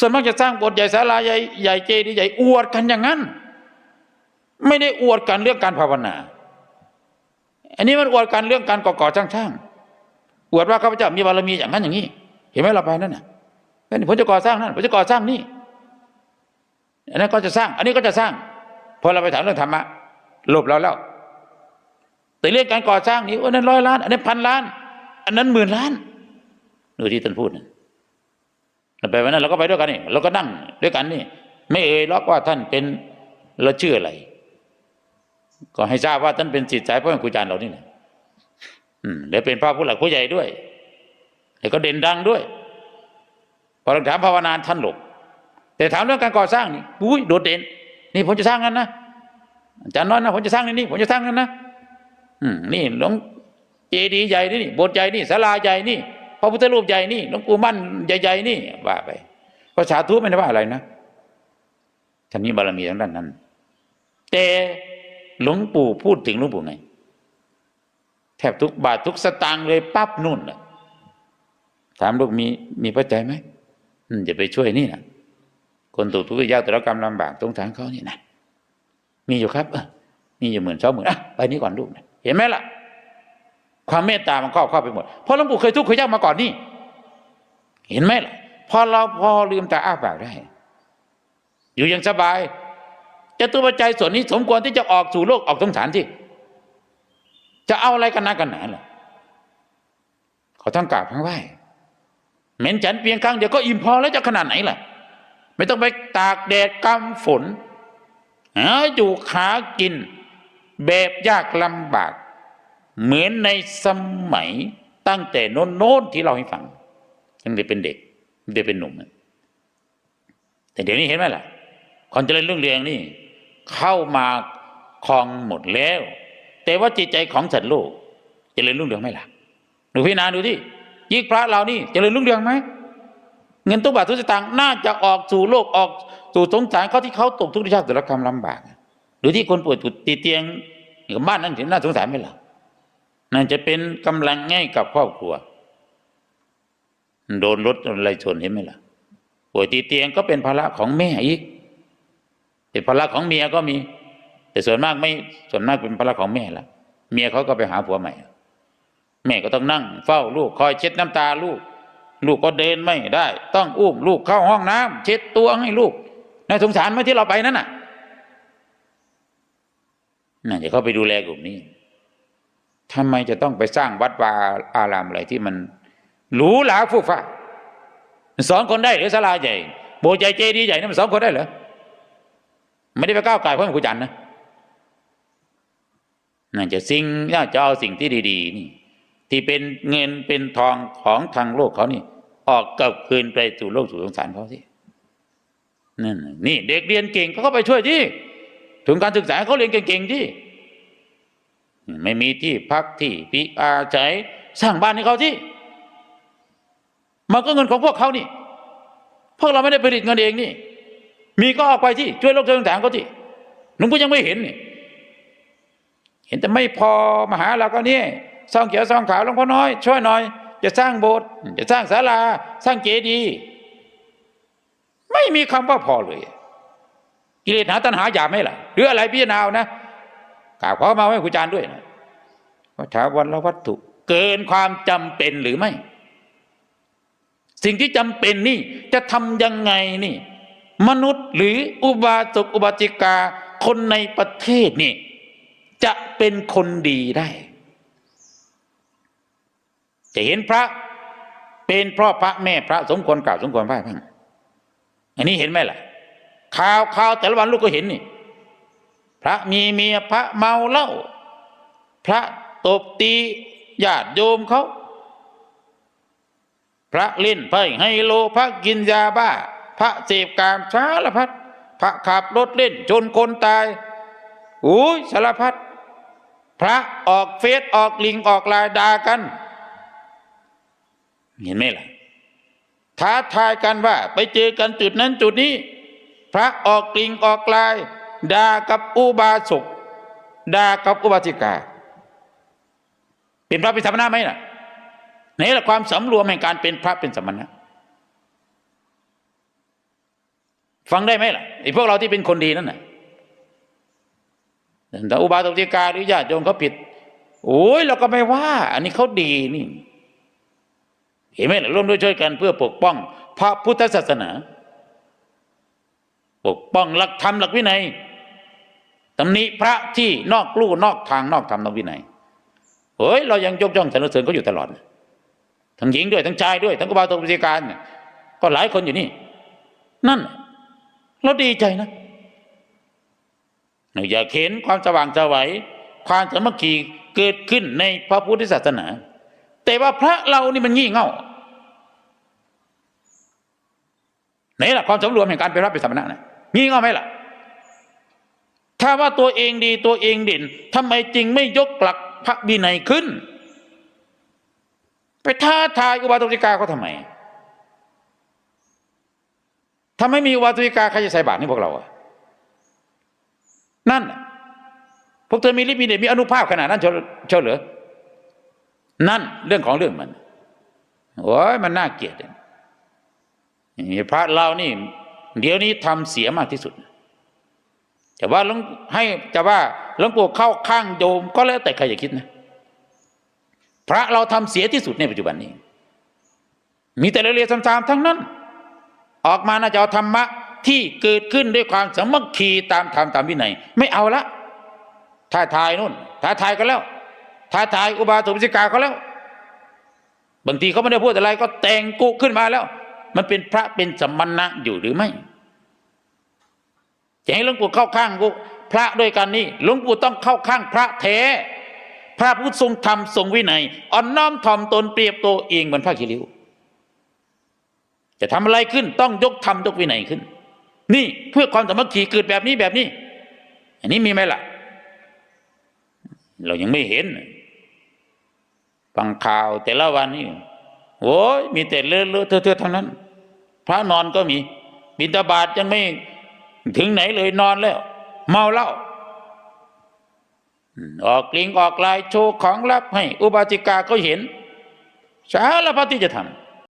ส่วนมากจะสร้างโบสถ์ใหญ่ศาลาใหญ่ใหญ่เจดีย์ใหญ่อวดกันอย่างนั้น ไม่ได้อวดกันเรื่องการภาวนา อันนี้มันอวดกันเรื่องการก่อก่อช่างช่างอวดว่าข้าพเจ้ามีบารมีอย่างนั้นอย่างนี้ เห็นไหมเราไปนั่นน่ะนั่นผมจะก่อสร้างนั่นผมจะก่อสร้างนี่อันนั้นก็จะสร้าง อันนี้ก็จะสร้างพอเราไปถามเรื่องธรรมะหลบเราแล้ว แต่เรื่องการก่อสร้างนี่อันนั้นร้อยล้าน อันนั้นพันล้าน อันนั้นหมื่นล้านดูที่ท่านพูดนะ ไปวันนั้นเราก็ไปด้วยกันนี่เราก็นั่งด้วยกันนี่ ไม่เอ่ยล็อกว่าท่านเป็นเราชื่ออะไร ก็ให้ทราบว่าท่านเป็นจิตใจพระครูอาจารย์เรานี่นะอืมและเป็นพระผู้หลักผู้ใหญ่ด้วยแล้วก็เด่นดังด้วยพอเราถามภาวนาท่านหลบแต่ถามเรื่องการก่อสร้างนี่อุ้ยโดดเด่น นี่ผมจะสร้างนั้นนะอาจารย์น้อยนะผมจะสร้างนี่นี่ผมจะสร้างนั้นนะอืมนี่หลวงเจดีย์ใหญ่นี่โบสถ์ใหญ่นี่ศาลาใหญ่นี่ พระพุทธรูปใหญ่นี่หลวงปู่มั่นใหญ่ๆนี่ว่าไปภาษาทุไม่ได้ว่าอะไรนะท่านมีบารมีทางด้านนั้น แต่หลวงปู่พูดถึงหลวงปู่ไง แทบทุกบาททุกสตางค์เลยปั๊บนู่นน่ะถามลูกมีมีปัจจัยไหมอืมจะไปช่วยนี่นะคนตกทุกข์ยากแต่ละกรรมลำบากสงสารเขานี่นะมีอยู่ครับเออมีอยู่หมื่นสองหมื่นอะไปนี่ก่อนลูกนะเห็นไหมล่ะ ความเมตตามันครอบครอบไปหมดเพราะหลวงปู่เคยทุกข์เคยยากมาก่อนนี่เห็นไหมล่ะพอเราพอลืมตาอ้าปากได้ อยู่อย่างสบายจะตุปัจจัยส่วนนี้สมควรที่จะออกสู่โลกออกสงสารที่ จะเอาอะไรกันนักกันหนาล่ะเขาต้องกราบทั้งไหว้เหม็นฉันเพียงครั้งเดียวก็อิ่มพอแล้วจะขนาดไหนล่ะ ไม่ต้องไปตากแดดกำฝนหาอยู่ขากิน แบบยากลำบาก เหมือนในสมัยตั้งแต่โน้นๆที่เราให้ฟังตั้งแต่เป็นเด็กตั้งแต่เป็นหนุ่มแต่เดี๋ยวนี้เห็นไหมล่ะความเจริญรุ่งเรืองนี่ เข้ามาครองหมดแล้ว แต่ว่าจิตใจของสัตว์โลกเจริญรุ่งเรืองไหมล่ะดูพี่นาดูที่ยิ่งพระเรานี่เจริญรุ่งเรืองไหมเงินตุกบาททุกสตางค์น่าจะออกสู่โลกออกสู่สงสารเขาที่เขาตกทุกข์ยากแต่ละกรรมลำบาก หรือที่คนป่วยติดเตียงอยู่บบ้านนั้นเห็นน่าสงสารไหมล่ะ นั่นจะเป็นกำลังง่ายกับครอบครัว โดนรถอะไรชนเห็นไหมล่ะป่วยติดเตียงก็เป็นภาระของแม่อีกเป็นภาระของเมียก็มี แต่ส่วนมากไม่ส่วนมากเป็นภาระของแม่ละเมียเขาก็ไปหาผัวใหม่ แม่ก็ต้องนั่ง เฝ้าลูกคอยเช็ดน้ำตาลูก ลูกก็เดินไม่ได้ ต้องอุ้มลูกเข้าห้องน้ำเช็ดตัวให้ลูกน่าสงสารไหมที่เราไปนั่นน่ะน่าจะเข้าไปดูแลกลุ่มนี้ ทำไมจะต้องไปสร้างวัดวาอารามอะไรที่มันหรูหราฟุ่ฟ้ามันสอนคนได้หรือศาลาใหญ่โบใหญ่เจดีย์ใหญ่นั่นมันสอนคนได้เหรอไม่ได้ไปก้าวไก่เพราะมันกุจันทร์นะน่าจะสิ่งน่าจะเอาสิ่งที่ดี ๆ นี่ ที่เป็นเงินเป็นทองของทางโลกเขานี่ ออกกลับคืนไปสู่โลกสู่สงสารเขาสินั่นนี่ เด็กเรียนเก่งเขาก็ไปช่วยที่ถึงการศึกษาเขาเรียนเก่งๆที่ ไม่มีที่พักที่พิอาศัยสร้างบ้านให้เขาที่มันก็เงินของพวกเขานี่ พวกเราไม่ได้ผลิตเงินเองนี่ มีก็ออกไปที่ช่วยโลกช่วยต่างๆเขาที่หนุ่มก็ยังไม่เห็นนี่เห็นแต่ไม่พอมาหาเราก็เนี่ยซองเขียวซองขาวหลวงพ่อน้อย ช่วยหน่อย จะสร้างโบสถ์จะสร้างศาลา สร้างเจดีย์ไม่มีคำว่าพอเลย กิเลสหาตัณหาหยาบไหมล่ะหรืออะไรพิจารณาเอานะ กราบขอมาให้ครูอาจารย์ด้วยนะว่าถาวันละวัตถุเกินความจำเป็นหรือไม่ สิ่งที่จำเป็นนี่จะทำยังไงนี่ มนุษย์หรืออุบาสกอุบาสิกาคนในประเทศนี่ จะเป็นคนดีได้ จะเห็นพระเป็นพราะพระแม่พระสมควรกราบสมควรไหว้พังอันนี้เห็นไหมล่ะข่าวข่าวแต่ละวันลูกก็เห็นนี่ พระมีเมียพระเมาเหล้าพระตบตีญาติโยมเขา พระเล่นไพ่ไฮโลพระกินยาบ้า พระเสพกามสารพัดพระขับรถเล่นจนคนตายอุ้ยสารพัดพระออกเฟซออกลิงออกลน์ด่ากัน เห็นไหมล่ะท้าทายกันว่า ไปเจอกันจุดนั้นจุดนี้ พระออกลิงออกลาย ด่ากับอุบาสกด่ากับอุบาสิกา เป็นพระเป็นสมณะไหมล่ะไหนละความสำรวมแห่งการเป็นพระเป็นสมณะฟังได้ไหมล่ะไอ้พวกเราที่เป็นคนดีนั่นน่ะแต่อุบาสกิกาหรือญาติโยมเขาผิดโอ้ยเราก็ไม่ว่า อันนี้เขาดีนี่ เห็นไหมล่ะร่วมด้วยช่วยกันเพื่อปกป้อง พระพุทธศาสนา ปกป้องหลักธรรมหลักวินัย ตำหนิพระที่นอกลู่นอกทางนอกธรรมนอกวินัยเฮ้ยเรายังยกย่องสรรเสริญเขาอยู่ตลอด ทั้งหญิงด้วยทั้งชายด้วย ทั้งกบาตกวิการ ก็หลายคนอยู่นี่ นั่น เราดีใจนะอยากเห็นความสว่างสวัยความสามัคคีเกิดขึ้นในพระพุทธศาสนา แต่ว่าพระเรานี่มันงี่เง่าไหนล่ะความสำรวมแห่งการเป็นพระเป็นสมณะนะงี่เง่าไหมล่ะ ถ้าว่าตัวเองดีตัวเองเด่นทำไมจริงไม่ยกหลักพระวินัยขึ้น ไปท้าทายอุบาสกาเขาทำไมถ้าไม่มีอุบาสกาใครจะใส่บาตรนี่พวกเราอะนั่นพวกเธอมีฤทธิ์มีเดชมีอนุภาพขนาดนั้นเชียวเชียวเหรอนั่นเรื่องของเรื่องมันโอ้ยมันน่าเกลียดพระเรานี่ เดี๋ยวนี้ทำเสียมากที่สุด แต่ว่าลวงให้จะว่าหลวงปู่เข้าข้างโยมก็แล้วแต่ใครจะคิดนะ พระเราทำเสียที่สุดในปัจจุบันนี้ มีแต่เรียนซ้ำๆทั้งนั้น ออกมาน่าจะเอาธรรมะที่เกิดขึ้นด้วยความสามัคคีตามธรรมตามวินัยไม่เอาละท้าทายนู่นท้าทายกันแล้วท้าทายอุบาสกมิสิกาเขาแล้ว บางทีเขาไม่ได้พูดอะไรก็แต่งกุขึ้นมาแล้ว มันเป็นพระเป็นสมณะอยู่หรือไม่ จะให้หลวงปู่เข้าข้างพระด้วยกันนี่หลวงปู่ต้องเข้าข้างพระแท้พระผู้ทรงธรรมทรงวินัยอ่อนน้อมถ่อมตนเปรียบตัวเองเหมือนพระคิริวจะทำอะไรขึ้นต้องยกธรรมยกวินัยขึ้น นี่เพื่อความสามัคคีเกิดแบบนี้แบบนี้ อันนี้มีไหมล่ะ เรายังไม่เห็นฟังข่าวแต่ละวันนี่โอ้ยมีแต่เลอะเลอเทอะเทอะทั้งนั้น พระนอนก็มีบิณฑบาตยังไม่ ถึงไหนเลยนอนแล้ว เมาเหล้าออกกลิงออกลายโชว์ของลับให้ อุบาติกาก็เห็นสารพัดที่จะทำ